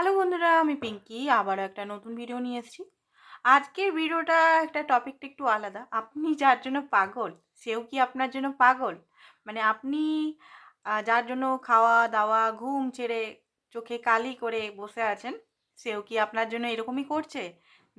Hello বন্ধুরা, আমি পিঙ্কি। আবারও একটা নতুন ভিডিও নিয়ে এসেছি। আজকের ভিডিওটা একটা টপিকটা একটু আলাদা। আপনি যার জন্য পাগল, সেও কি আপনার জন্য পাগল? মানে আপনি যার জন্য খাওয়া, দাওয়া, ঘুম ছেড়ে চোখে কালি করে বসে আছেন, সেও কি আপনার জন্য এরকমই করছে?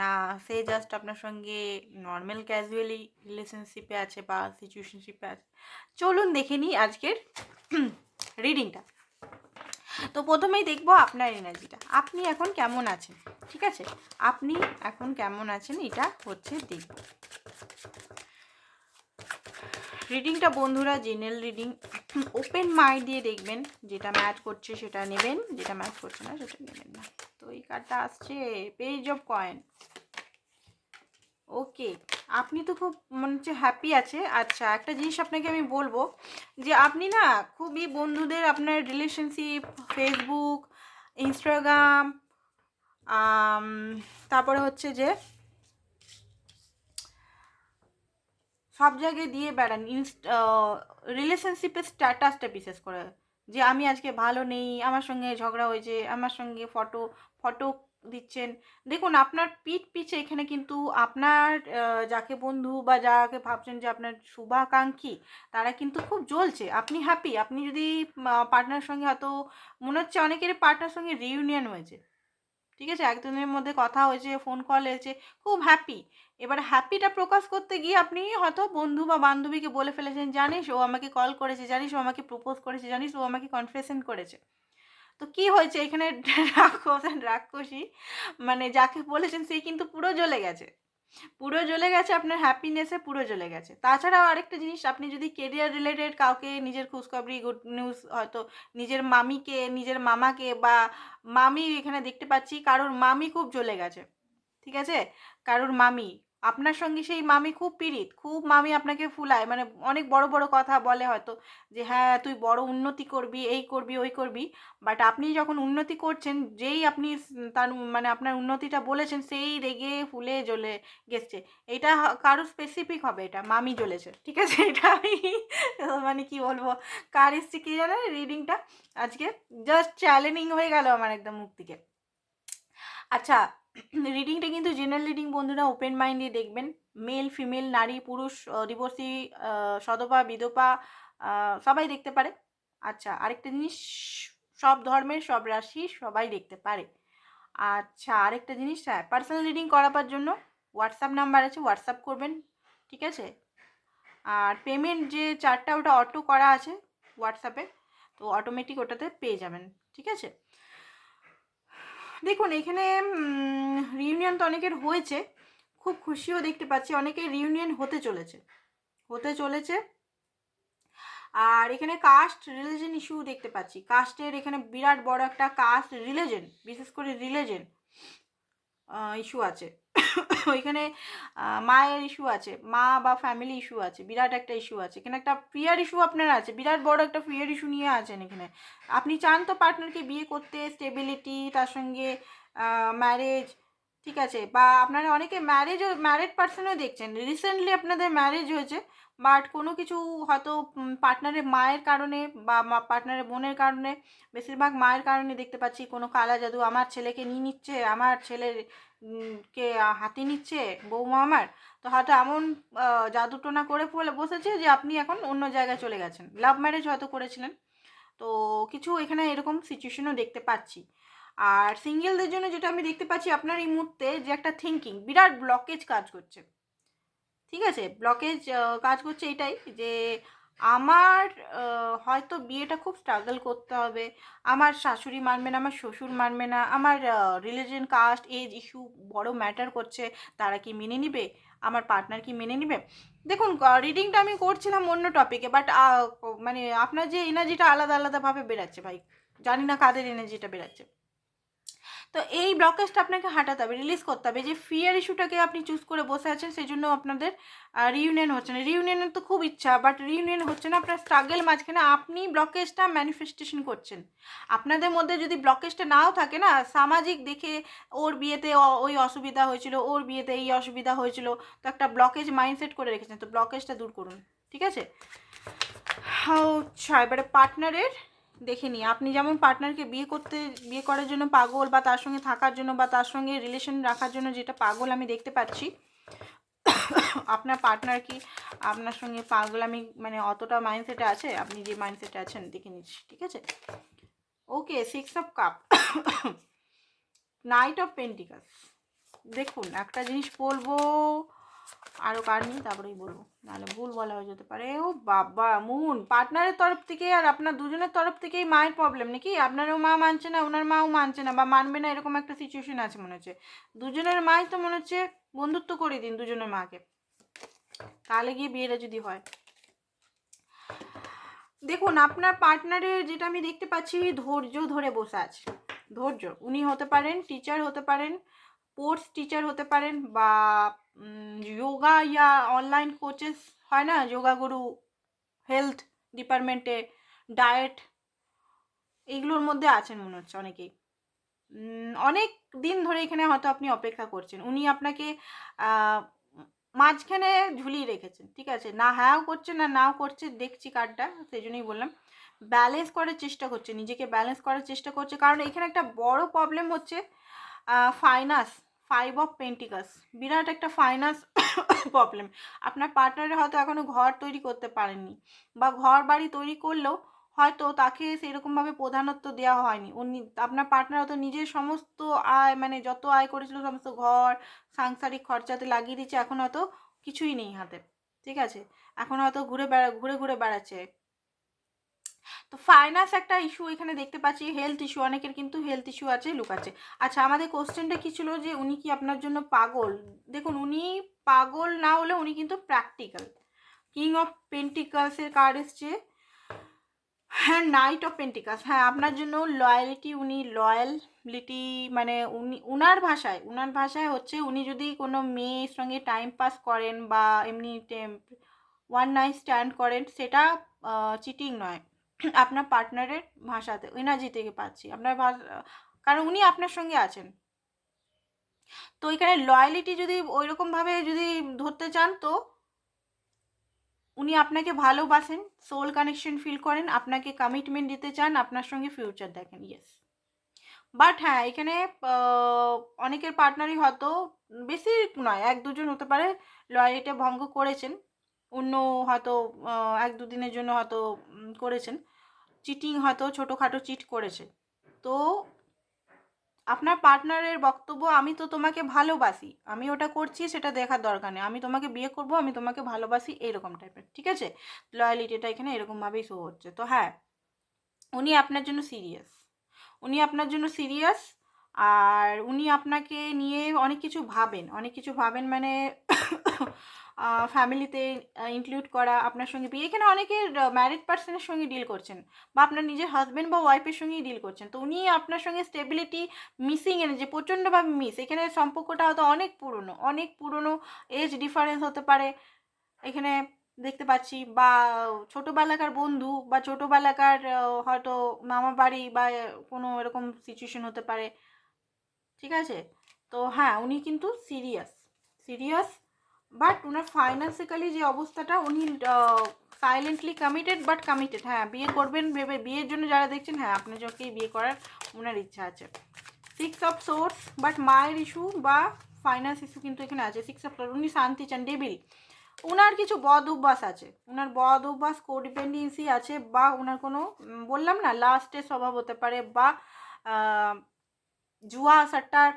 না, সে জাস্ট আপনার সঙ্গে নর্মাল ক্যাজুয়ালি রিলেশনশিপে আছে বা সিচুয়েশনশিপে আছে। চলুন দেখে নিই আজকের রিডিংটা তো প্রথমেই দেখব আপনার এনার্জিটা। আপনি এখন কেমন আছেন? ঠিক আছে? আপনি এখন কেমন আছেন এটা হচ্ছে দেখব। রিডিংটা বন্ধুরা, জেনারেল রিডিং, ওপেন মাইন্ড দিয়ে দেখবেন যেটা ম্যাচ করছে সেটা নেবেন, যেটা ম্যাচ করছে না সেটা নেবেন না। তো এই কার্ডটা আসছে, পেজ অফ কয়েন। ওকে। আপনি তো খুব মনে হচ্ছে হ্যাপি আছে। আচ্ছা একটা জিনিস আপনাকে আমি বলব যে আপনি না খুবই বন্ধুদের আপনার রিলেশনশিপ ফেসবুক ইনস্টাগ্রাম তারপরে হচ্ছে যে সব জায়গায় দিয়ে বেড়ান। ইনস্ট রিলেশনশিপের স্ট্যাটাসটা বিশেষ করে। যে আমি আজকে ভালো নেই, আমার সঙ্গে ঝগড়া হয়েছে, আমার সঙ্গে ফটো ফটো দিচ্ছেন। দেখুন, আপনার পিঠ পিছে এখানে কিন্তু আপনার যাকে বন্ধু বা যাকে ভাবছেন যে আপনার শুভাকাঙ্ক্ষী, তারা কিন্তু খুব জ্বলছে। আপনি হ্যাপি আপনি যদি পার্টনার সঙ্গে হয়তো, মনে হচ্ছে অনেকেরই পার্টনার সঙ্গে রিউনিয়ন হয়েছে। ঠিক আছে? একজনের মধ্যে কথা হয়েছে ফোন কল হয়েছে, খুব হ্যাপি এবার হ্যাপিটা প্রকাশ করতে গিয়ে আপনি হয়তো বন্ধু বা বান্ধবীকে বলে ফেলেছেন, জানিস, ও আমাকে কল করেছে, জানিস, ও আমাকে প্রপোজ করেছে, জানিস, ও আমাকে কনফেশন করেছে। তো কি হয়েছে? এখানে রাক্ষস and রাক্ষসী মানে যাকে বলেছেন সেই কিন্তু পুরো জ্বলে গেছে। পুরো জ্বলে গেছে, আপনার হ্যাপিনেসে পুরো জ্বলে গেছে। তাছাড়াও আরেকটা জিনিস, আপনি যদি কেরিয়ার রিলেটেড কাউকে, নিজের খুশখবরি গুড নিউজ হয়তো নিজের মামিকে, নিজের মামাকে বা মামি এখানে দেখতে পাচ্ছি, কারোর মামি খুব জ্বলে গেছে। ঠিক আছে? কারোর মামি আপনার সঙ্গে সেই মামি খুব পীড়িত, খুব মামি আপনাকে ফুলায়। মানে অনেক বড় বড় কথা বলে হয়তো যে হ্যাঁ তুই বড় উন্নতি করবি, এই করবি, ওই করবি। বাট আপনি যখন উন্নতি করছেন, যেই আপনি তার মানে আপনার উন্নতিটা বলেছেন, সেই রেগে ফুলে জ্বলে গেছে। এটা কারও স্পেসিফিক হবে এটা, মামি জ্বলেছে। ঠিক আছে? এটা আমি মানে কি বলব, কার এসছে কি জানে? রিডিংটা আজকে জাস্ট চ্যালেঞ্জিং হয়ে গেল আমার একদম মুখ থেকে। আচ্ছা রিডিংটা কিন্তু জেনারেল রিডিং বন্ধুরা ওপেন মাইন্ড দেখবেন। মেল ফিমেল নারী, পুরুষ ডিভোর্সি সদপা, বিধবা সবাই দেখতে পারে। আচ্ছা আরেকটা জিনিস, সব ধর্মের সব রাশি সবাই দেখতে পারে। আচ্ছা আরেকটা জিনিস হ্যাঁ পার্সোনাল রিডিং করাবার জন্য হোয়াটসঅ্যাপ নাম্বার আছে হোয়াটসঅ্যাপ করবেন, ঠিক আছে? আর পেমেন্ট যে চারটা ওটা অটো করা আছে হোয়াটসঅ্যাপে তো অটোমেটিক ওটাতে পেয়ে যাবেন, ঠিক আছে? দেখুন, এখানে রিউনিয়ন তো অনেকের হয়েছে। খুব খুশিও দেখতে পাচ্ছি। অনেকে রিউনিয়ন হতে চলেছে। হতে চলেছে। আর এখানে কাস্ট রিলিজন ইস্যু দেখতে পাচ্ছি। কাস্টের এখানে বিরাট বড় একটা কাস্ট রিলিজন বিশেষ করে রিলিজন ইস্যু আছে। ওইখানে মায়ের ইস্যু আছে, মা বা ফ্যামিলি ইস্যু আছে, বিরাট একটা ইস্যু আছে এখানে একটা ফিয়ার ইস্যু আপনার আছে, বিরাট বড় একটা ফিয়ার ইস্যু নিয়ে আছেন এখানে। আপনি চান তো পার্টনারকে বিয়ে করতে স্টেবিলিটি তার সঙ্গে ম্যারেজ ঠিক আছে? বা আপনারা অনেকে ম্যারেজও ম্যারেড পার্সনও দেখছেন রিসেন্টলি আপনাদের ম্যারেজ হয়েছে বাট কোনো কিছু হয়তো পার্টনারের মায়ের কারণে বা পার্টনারের বোনের কারণে বেশিরভাগ মায়ের কারণে দেখতে পাচ্ছি কোনো কালা জাদু আমার ছেলেকে নিয়ে নিচ্ছে আমার ছেলের কে হাতে নিচ্ছে বৌমা আমার। তো হয়তো এমন আহ, জাদু টোনা করে ফেলে বসেছে যে আপনি এখন অন্য জায়গায় চলে গেছেন। লাভ ম্যারেজ হয়তো করেছিলেন। তো কিছু এখানে এরকম সিচুয়েশনও দেখতে পাচ্ছি। আর সিঙ্গেলদের জন্য যেটা আমি দেখতে পাচ্ছি আপনার এই মুহূর্তে যে একটা থিঙ্কিং বিরাট ব্লকেজ কাজ করছে। ঠিক আছে? ব্লকেজ কাজ করছে এটাই যে আমার হয়তো বিয়েটা খুব স্ট্রাগল করতে হবে। আমার শাশুড়ি মানবে না, আমার শ্বশুর মানবে না, আমার রিলিজন কাস্ট এজ ইস্যু বড় ম্যাটার করছে। তারা কি মেনে নিবে? আমার পার্টনার কি মেনে নিবে? দেখুন রিডিংটা আমি করছিলাম অন্য টপিকে বাট মানে আপনার যে এনার্জিটা আলাদা আলাদাভাবে বেরাচ্ছে ভাই। জানি না কাদের এনার্জিটা বেরাচ্ছে তো এই ব্লকেজটা আপনাকে হাঁটাতে হবে রিলিজ করতে হবে। যে ফিয়ার ইস্যুটাকে আপনি চুজ করে বসে আছেন সেই জন্য আপনাদের রিউনিয়ন হচ্ছে না। রিউনিয়নের তো খুব ইচ্ছা বাট রিউনিয়ন হচ্ছে না, আপনার স্ট্রাগেল মাঝখানে আপনি ব্লকেজটা ম্যানিফেস্টেশন করছেন। আপনাদের মধ্যে যদি ব্লকেজটা নাও থাকে না, সামাজিক দেখে ওর বিয়েতে ওই অসুবিধা হয়েছিল, ওর বিয়েতে এই অসুবিধা হয়েছিল, তো একটা ব্লকেজ মাইন্ডসেট করে রেখেছেন, তো ব্লকেজটা দূর করুন, ঠিক আছে? আচ্ছা এবারে পার্টনারের দেখে নিই। আপনি যেমন পার্টনারকে বিয়ে করতে, বিয়ে করার জন্য পাগল বা তার সঙ্গে থাকার জন্য বা তার সঙ্গে রিলেশন রাখার জন্য যেটা পাগল আমি দেখতে পাচ্ছি, আপনার পার্টনার কি আপনার সঙ্গে পাগল আমি মানে অতটা মাইন্ডসেটে আছে? আপনি যে মাইন্ডসেটে আছেন, দেখে নিচ্ছি ঠিক আছে? Okay six of cup knight of pentacles দেখুন, একটা জিনিস বলব আরও কার নিই, তারপরেই বলব। নাহলে ভুল বলা হয়ে যেতে পারে। ও বাবা, মুন, পার্টনারের তরফ থেকে আর আপনার দুজনের তরফ থেকেই মায়ের প্রবলেম নাকি? আপনারও মা মানছে না, ওনার মাও মানছে না বা মানবে না, এরকম একটা সিচুয়েশন আছে মনে হচ্ছে। দুজনের মাই তো মনে হচ্ছে বন্ধুত্ব করে দিন দুজনের মাকে। তাহলে গিয়ে বিয়েটা যদি হয়। দেখুন, আপনার পার্টনারের যেটা আমি দেখতে পাচ্ছি, ধৈর্য ধরে বসে আছে। ধৈর্য, উনি হতে পারেন টিচার হতে পারেন স্পোর্টস টিচার হতে পারেন বা যোগা ইয়া অনলাইন কোচেস হয় না? যোগা গুরু হেলথ ডিপার্টমেন্টে ডায়েট এইগুলোর মধ্যে আছেন মনে হচ্ছে অনেকেই। অনেক দিন ধরে এখানে হয়তো আপনি অপেক্ষা করছেন। উনি আপনাকে মাঝখানে ঝুলিয়ে রেখেছেন, ঠিক আছে? না হ্যাঁও করছে, না নাও করছে, দেখছি কার্ডটা, সেই জন্যই বললাম। ব্যালেন্স করার চেষ্টা করছে, নিজেকে ব্যালেন্স করার চেষ্টা করছে। কারণ এখানে একটা বড় প্রবলেম হচ্ছে ফাইনাস ফাইভ অফ পেন্টিকাস বিরাট একটা ফাইনান্স প্রবলেম আপনার পার্টনারে হয়তো এখনও ঘর তৈরি করতে পারেননি বা ঘর বাড়ি তৈরি করলেও হয়তো তাকে সেরকমভাবে প্রধানত্ব দেওয়া হয়নি। উনি, আপনার পার্টনার হয়তো নিজের সমস্ত আয় মানে যত আয় করেছিল সমস্ত ঘর, সাংসারিক খরচাতে লাগিয়ে দিচ্ছে এখন হয়তো কিছুই নেই হাতে। ঠিক আছে? এখন হয়তো ঘুরে বেড়া, ঘুরে ঘুরে বেড়াচ্ছে। তো ফাইন্যান্স একটা ইস্যু এখানে দেখতে পাচ্ছি হেলথ ইস্যু অনেকের কিন্তু হেলথ ইস্যু আছে, লুকাচ্ছে। আচ্ছা আমাদের কোশ্চেনটা কী ছিল যে উনি কি আপনার জন্য পাগল? দেখুন, উনি পাগল না হলে উনি কিন্তু প্র্যাকটিক্যাল কিং অফ পেন্টিকালসের কার্ড এসছে। হ্যাঁ নাইট অফ পেন্টিকাস হ্যাঁ আপনার জন্য লয়ালিটি উনি লয়ালিটি মানে উনি, উনার ভাষায় উনার ভাষায় হচ্ছে উনি যদি কোনো মেয়ের সঙ্গে টাইম পাস করেন বা এমনি ওয়ান নাইট স্ট্যান্ড করেন, সেটা চিটিং নয়। আপনার পার্টনারের ভাষাতে এনার্জি থেকে পাচ্ছি। আপনার কারণ উনি আপনার সঙ্গে আছেন। তো এখানে লয়ালিটি যদি ওইরকমভাবে যদি ধরতে চান তো উনি আপনাকে ভালোবাসেন সোল কানেকশন ফিল করেন, আপনাকে কমিটমেন্ট দিতে চান, আপনার সঙ্গে ফিউচার দেখেন ইয়েস বাট হ্যাঁ এখানে অনেকের পার্টনারই হয়তো বেশি নয়, এক দুজন হতে পারে লয়ালিটি ভঙ্গ করেছেন। অন্য হয়তো এক দুদিনের জন্য হয়তো করেছেন। চিটিং হয়তো ছোটোখাটো চিট করেছে। তো আপনার পার্টনারের বক্তব্য, আমি তো তোমাকে ভালোবাসি। আমি ওটা করছি, সেটা দেখার দরকার নেই। আমি তোমাকে বিয়ে করব, আমি তোমাকে ভালোবাসি এরকম টাইপের ঠিক আছে? লয়ালিটিটা এখানে এরকমভাবেই শো হচ্ছে। তো হ্যাঁ উনি আপনার জন্য সিরিয়াস উনি আপনার জন্য সিরিয়াস আর উনি আপনাকে নিয়ে অনেক কিছু ভাবেন। অনেক কিছু ভাবেন মানে ফ্যামিলিতে ইনক্লুড করা, আপনার সঙ্গে বিয়ে। এখানে অনেকের ম্যারিড পার্সনের সঙ্গে ডিল করছেন বা আপনার নিজের হাজব্যান্ড বা ওয়াইফের সঙ্গেই ডিল করছেন। তো উনি আপনার সঙ্গে স্টেবিলিটি মিসিং এনে যে প্রচণ্ডভাবে মিস এখানে সম্পর্কটা হয়তো অনেক পুরনো অনেক পুরনো এজ ডিফারেন্স হতে পারে। এখানে দেখতে পাচ্ছি, বা ছোটোবেলাকার বন্ধু বা ছোটোবেলাকার হয়তো মামা বাড়ি বা কোনো এরকম সিচুয়েশন হতে পারে। ঠিক আছে? তো হ্যাঁ উনি কিন্তু সিরিয়াস সিরিয়াস বাট ওনার ফাইন্যান্সিক্যালি যে অবস্থাটা, উনি সাইলেন্টলি কমিটেড বাট কমিটেড হ্যাঁ বিয়ে করবেন ভেবে, বিয়ের জন্য যারা দেখছেন হ্যাঁ আপনার জন্যই বিয়ে করার ওনার ইচ্ছা আছে। সিক্স অফ সোর্স বাট মায়ের ইস্যু বা ফাইন্যান্স ইস্যু কিন্তু এখানে আছে। সিক্স অফ সোর্স উনি শান্তি চান ডেবিল ওনার কিছু বদ অভ্যাস আছে। ওনার বদ অভ্যাস কোডিপেন্ডেন্সি আছে বা ওনার কোনো বললাম না লাস্টের স্বভাব হতে পারে বা জুয়া সাট্টার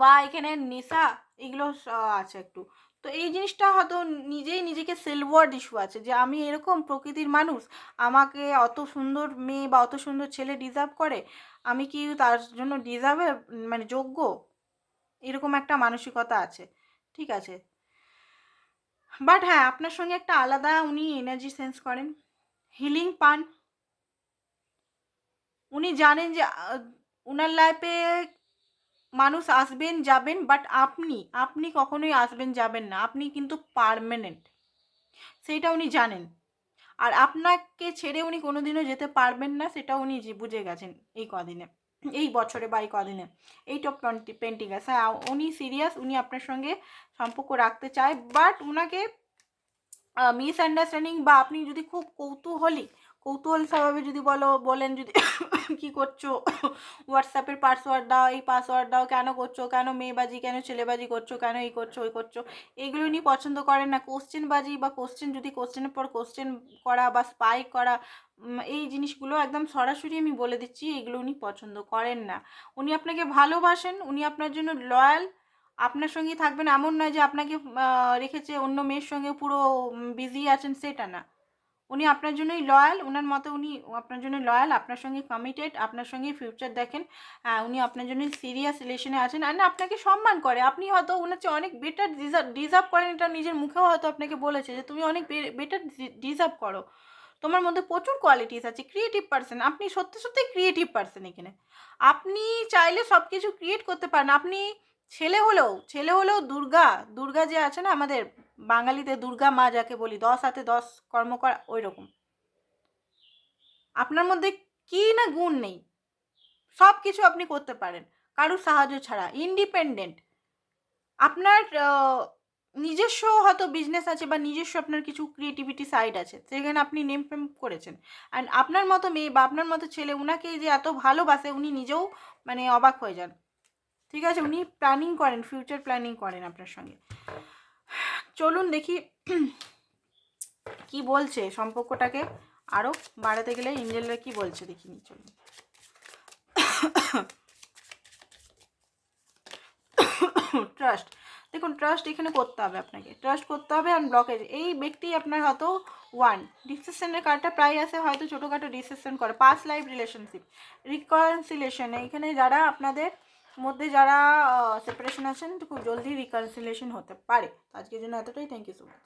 বা এখানে নেশা এগুলো আছে একটু। তো এই জিনিসটা হয়তো নিজেই নিজেকে সেলওয়ার্ড ইস্যু আছে যে আমি এরকম প্রকৃতির মানুষ, আমাকে অত সুন্দর মেয়ে বা অত সুন্দর ছেলে ডিজার্ভ করে, আমি কি তার জন্য ডিজার্ভে মানে যোগ্য? এরকম একটা মানসিকতা আছে, ঠিক আছে? বাট হ্যাঁ আপনার সঙ্গে একটা আলাদা উনি এনার্জি সেন্স করেন। হিলিং পান। উনি জানেন যে উনার লাইফে মানুষ আসবেন, যাবেন বাট আপনি আপনি কখনোই আসবেন, যাবেন না। আপনি কিন্তু পারমানেন্ট সেইটা উনি জানেন। আর আপনাকে ছেড়ে উনি কোনোদিনও যেতে পারবেন না, সেটা উনি বুঝে গেছেন এই কদিনে। এই বছরে বা এই কদিনে। এই টপ টোয়েন্টি পেন্টিং আছে হ্যাঁ উনি সিরিয়াস উনি আপনার সঙ্গে সম্পর্ক রাখতে চায় বাট উনাকে মিস আন্ডারস্ট্যান্ডিং বা আপনি যদি খুব কৌতূহলী কৌতূহল স্বভাবে যদি বলো, বলেন যদি কি করছ? হোয়াটসঅ্যাপের পাসওয়ার্ড দাও, এই পাসওয়ার্ড দাও, কেন করছ? কেন মেয়েবাজি, কেন ছেলেবাজি করছ? কেন এই করছ, ওই করছ? এগুলো উনি পছন্দ করেন না। কোশ্চেন বাজি বা কোশ্চেন যদি কোশ্চেনের পর কোশ্চেন করা বা স্পাই করা এই জিনিসগুলো একদম সরাসরি আমি বলে দিচ্ছি, এগুলো উনি পছন্দ করেন না। উনি আপনাকে ভালোবাসেন, উনি আপনার জন্য লয়াল আপনার সঙ্গে থাকবেন। এমন নয় যে আপনাকে রেখেছে অন্য মেয়ের সঙ্গে পুরো বিজি আছেন, সেটা না। উনি আপনার জন্যই লয়াল ওনার মতো উনি আপনার জন্য লয়াল আপনার সঙ্গে কমিটেড আপনার সঙ্গে ফিউচার দেখেন। উনি আপনার জন্য সিরিয়াস রিলেশনে আছেন। না, আপনাকে সম্মান করে। আপনি হয়তো ওনার চেয়ে অনেক বেটার ডিজার্ভ ডিজার্ভ করেন এটা নিজের মুখেও হয়তো আপনাকে বলেছে যে, তুমি অনেক বেটার ডিজার্ভ করো। তোমার মধ্যে প্রচুর কোয়ালিটিস আছে। ক্রিয়েটিভ পার্সন আপনি সত্যি সত্যি ক্রিয়েটিভ পার্সন এখানে। আপনি চাইলে সব কিছু ক্রিয়েট করতে পারেন। আপনি ছেলে হলেও ছেলে হলেও দুর্গা দুর্গা যে আছে না আমাদের বাঙালিতে দুর্গা মা যাকে বলি, দশ হাতে দশ কর্ম করা ওই রকম আপনার মধ্যে কি না গুণ নেই? সব কিছু আপনি করতে পারেন, কারুর সাহায্য ছাড়া ইন্ডিপেন্ডেন্ট আপনার নিজস্ব হয়তো বিজনেস আছে বা নিজস্ব আপনার কিছু ক্রিয়েটিভিটি সাইড আছে সেখানে আপনি নেম ফেম করেছেন। অ্যান্ড আপনার মতো মেয়ে বা আপনার মতো ছেলে উনাকে যে এত ভালোবাসে, উনি নিজেও মানে অবাক হয়ে যান। ঠিক আছে, উনি প্ল্যানিং করেন ফিউচার প্ল্যানিং করেন আপনার সঙ্গে। চলুন দেখি কি বলছে সম্পর্কটাকে। আরও বাড়াতে গেলে ইঞ্জেলরা কি বলছে দেখিনি চলুন। ট্রাস্ট দেখুন ট্রাস্ট এখানে করতে হবে আপনাকে। ট্রাস্ট করতে হবে অ্যান্ড ব্লকেজ এই ব্যক্তি আপনার হয়তো ওয়ান ডিসিশনের কার্ডটা প্রায় আসে হয়তো ছোটোখাটো ডিসিশন করে। পাস লাইফ রিলেশনশিপ রিকনসিলেশন এইখানে যারা আপনাদের মধ্যে যারা সেপারেশন আছেন খুব জলদি রিকনসিলেশন হতে পারে। তো আজকের জন্য এতটাই। Thank you so much